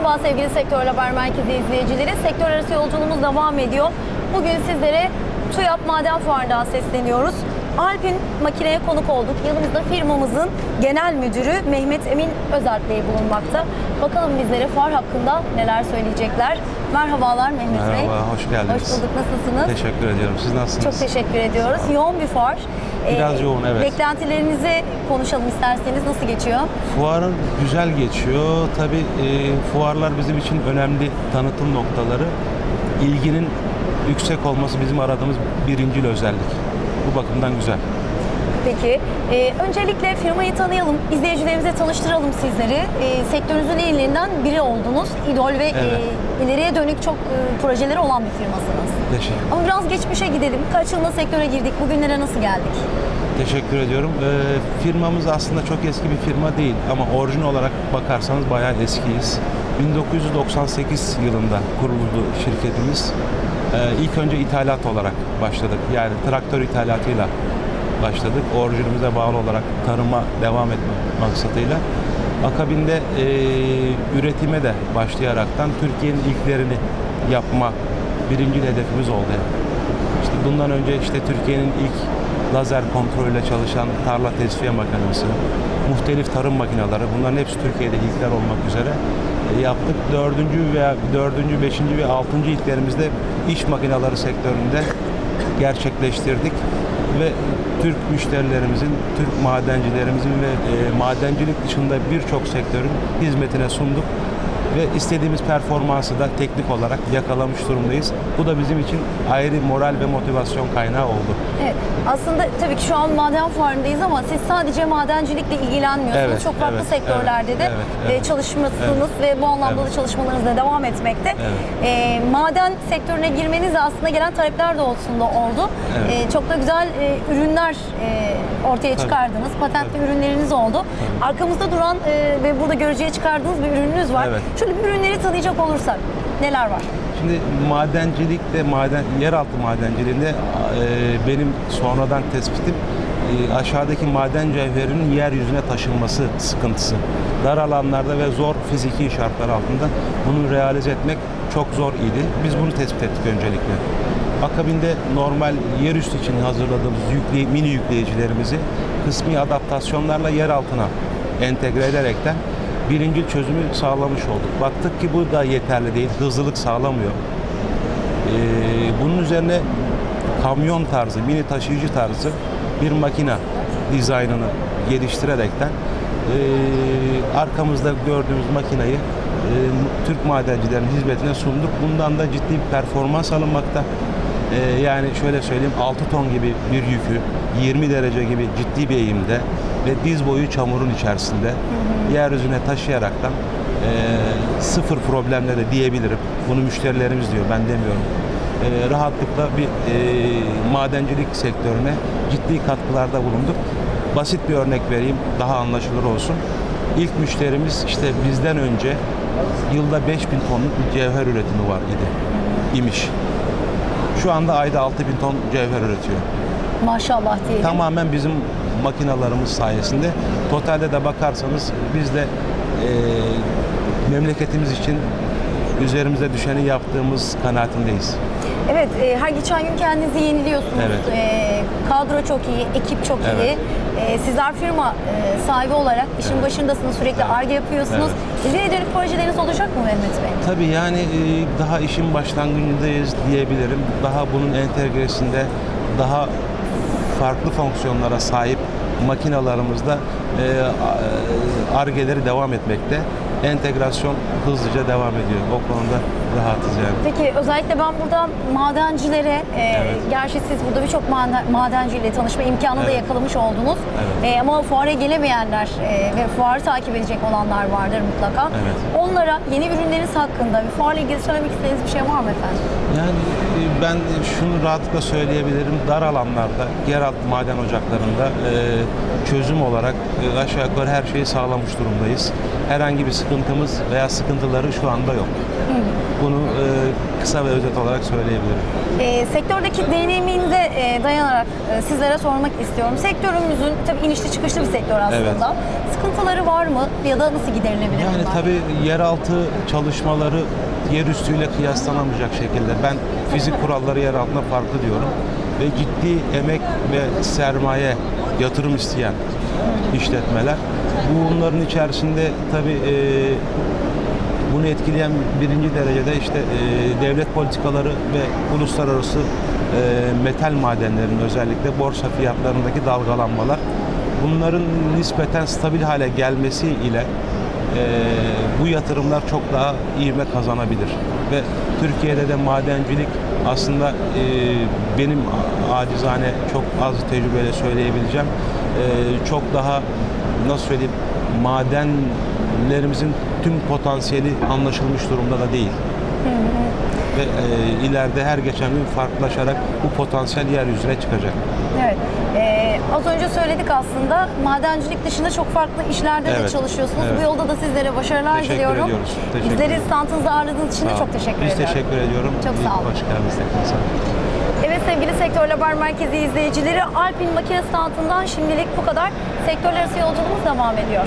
Merhaba sevgili Sektör Haber Merkezi izleyicileri. Sektör arası yolculuğumuz devam ediyor. Bugün sizlere TÜYAP Maden Fuarı'ndan sesleniyoruz. Alpin makineye konuk olduk. Yanımızda firmamızın genel müdürü Mehmet Emin Özalp Bey bulunmakta. Bakalım bizlere fuar hakkında neler söyleyecekler. Merhabalar Mehmet Bey. Merhaba, hoş geldiniz. Hoş bulduk. Nasılsınız? Teşekkür ediyorum. Siz nasılsınız? Çok teşekkür ediyoruz. Yoğun bir fuar. Biraz yoğun, evet. Beklentilerinizi konuşalım isterseniz. Nasıl geçiyor? Fuarın güzel geçiyor. Tabii e, fuarlar bizim için önemli tanıtım noktaları. İlginin yüksek olması bizim aradığımız birincil özellik. Bu bakımdan güzel. Peki. Ee, öncelikle firmayı tanıyalım, izleyicilerimize tanıştıralım sizleri. Ee, sektörünüzün en iyilerinden biri oldunuz. İdol ve Evet. e, ileriye dönük çok e, projeleri olan bir firmasınız. Teşekkür, Ama biraz geçmişe gidelim. Kaç yılında sektöre girdik, bugünlere nasıl geldik? teşekkür ediyorum. E, firmamız aslında çok eski bir firma değil ama orijin olarak bakarsanız bayağı eskiyiz. 1998 yılında kuruldu şirketimiz. E, ilk önce ithalat olarak başladık. Yani traktör ithalatıyla başladık. Orijinimize bağlı olarak tarıma devam etme maksatıyla. Akabinde e, üretime de başlayaraktan Türkiye'nin ilklerini yapma birinci hedefimiz oldu. İşte bundan önce işte Türkiye'nin ilk lazer kontrolüyle çalışan tarla tesviye makinesi, muhtelif tarım makineleri bunların hepsi Türkiye'de ilkler olmak üzere e, yaptık. Dördüncü veya dördüncü, beşinci ve altıncı ilklerimizde iş makineleri sektöründe gerçekleştirdik ve Türk müşterilerimizin, Türk madencilerimizin ve e, madencilik dışında birçok sektörün hizmetine sunduk ve istediğimiz performansı da teknik olarak yakalamış durumdayız. Bu da bizim için ayrı moral ve motivasyon kaynağı oldu. Evet. Aslında tabii ki şu an maden fuarındayız ama siz sadece madencilikle ilgilenmiyorsunuz. Evet, çok farklı evet, sektörlerde de evet, evet, e, evet. çalışmışsınız ve bu anlamda Evet. da çalışmalarınız da devam etmekte. Evet. E, maden sektörüne girmeniz aslında gelen talepler de olsun da oldu. Evet. E, çok da güzel e, ürünler e, ortaya Tabii. çıkardınız. Patentli ürünleriniz oldu. Arkamızda duran e, ve burada görücüye çıkardığınız bir ürününüz var. Evet. Şöyle bir ürünleri tanıyacak olursak neler var? Şimdi madencilikte, maden, yeraltı madenciliğinde e, benim sonradan tespitim e, aşağıdaki maden cevherinin yeryüzüne taşınması sıkıntısı. Dar alanlarda ve zor fiziki şartlar altında bunu realize etmek çok zor idi. Biz bunu tespit ettik öncelikle. Akabinde normal yerüstü için hazırladığımız yükle, mini yükleyicilerimizi kısmi adaptasyonlarla yer altına entegre ederekten birincil çözümü sağlamış olduk. Baktık ki bu da yeterli değil, hızlılık sağlamıyor. Ee, bunun üzerine kamyon tarzı, mini taşıyıcı tarzı bir makina dizaynını geliştirerekten ee, arkamızda gördüğümüz makinayı ee, Türk madencilerin hizmetine sunduk. Bundan da ciddi bir performans alınmakta. Ee, yani şöyle söyleyeyim 6 ton gibi bir yükü 20 derece gibi ciddi bir eğimde ve diz boyu çamurun içerisinde yeryüzüne taşıyaraktan ee, sıfır problemle de diyebilirim. Bunu müşterilerimiz diyor ben demiyorum. Ee, rahatlıkla bir ee, madencilik sektörüne ciddi katkılarda bulunduk. Basit bir örnek vereyim daha anlaşılır olsun. İlk müşterimiz işte bizden önce yılda 5000 tonluk bir cevher üretimi var idi. İmiş. Şu anda ayda 6000 ton cevher üretiyor. Maşallah diyelim. Tamamen bizim makinalarımız sayesinde. Totalde de bakarsanız biz de eee, memleketimiz için üzerimize düşeni yaptığımız kanaatindeyiz. Evet, e, her geçen gün kendinizi yeniliyorsunuz. Evet. E, kadro çok iyi, ekip çok iyi. Evet. E, sizler firma e, sahibi olarak işin başındasınız, sürekli Evet. ARGE yapıyorsunuz. İleriye dönük projeleriniz olacak mı Mehmet Bey? Tabii yani e, daha işin başlangıcındayız diyebilirim. Daha bunun entegresinde daha farklı fonksiyonlara sahip makinalarımızda e, argeleri devam etmekte. Entegrasyon hızlıca devam ediyor. O konuda rahatız yani. Peki özellikle ben burada madencilere, e, Evet. gerçi siz burada birçok maden, madenciyle tanışma imkanı da Evet. yakalamış oldunuz. Evet. E, ama fuara gelemeyenler e, ve fuarı takip edecek olanlar vardır mutlaka. Evet. Onlara yeni ürünleriniz hakkında bir fuarla ilgili söylemek istediğiniz bir şey var mı efendim? Yani e, ben şunu rahatlıkla söyleyebilirim. Dar alanlarda, yeraltı maden ocaklarında e, çözüm olarak e, aşağı yukarı her şeyi sağlamış durumdayız. Herhangi bir sıkıntımız veya sıkıntıları şu anda yok. Bunu e, kısa ve özet olarak söyleyebilirim. E, sektördeki deneyiminize e, dayanarak e, sizlere sormak istiyorum. Sektörümüzün tabii inişli çıkışlı bir sektör aslında. Sıkıntıları var mı ya da nasıl giderilebilir Yani bunlar? tabii yeraltı çalışmaları yer üstüyle kıyaslanamayacak şekilde. Ben fizik kuralları yer altında farklı diyorum. Ve ciddi emek ve sermaye, yatırım isteyen işletmeler. Bunların içerisinde tabii e, bunu etkileyen birinci derecede işte e, devlet politikaları ve uluslararası e, metal madenlerinin özellikle borsa fiyatlarındaki dalgalanmalar. Bunların nispeten stabil hale gelmesi ile e, bu yatırımlar çok daha ivme kazanabilir. Ve Türkiye'de de madencilik aslında e, benim acizane çok az tecrübeyle söyleyebileceğim e, çok daha nasıl söyleyeyim madenlerimizin tüm potansiyeli anlaşılmış durumda da değil. Ve e, ileride her geçen gün farklılaşarak bu potansiyel yeryüzüne çıkacak. Evet. E, az önce söyledik aslında madencilik dışında çok farklı işlerde de Evet, çalışıyorsunuz. evet. Bu yolda da sizlere başarılar Teşekkür diliyorum. ediyoruz, teşekkür Bizleri standınıza ağırladığınız için de çok teşekkür Biz ediyorum. teşekkür ediyorum. Çok İyi sağ olun. Hoş geldiniz. Evet sevgili Sektör Haber Merkezi izleyicileri Alpin makine standından şimdilik bu kadar. Sektörler arası yolculuğumuz devam ediyor.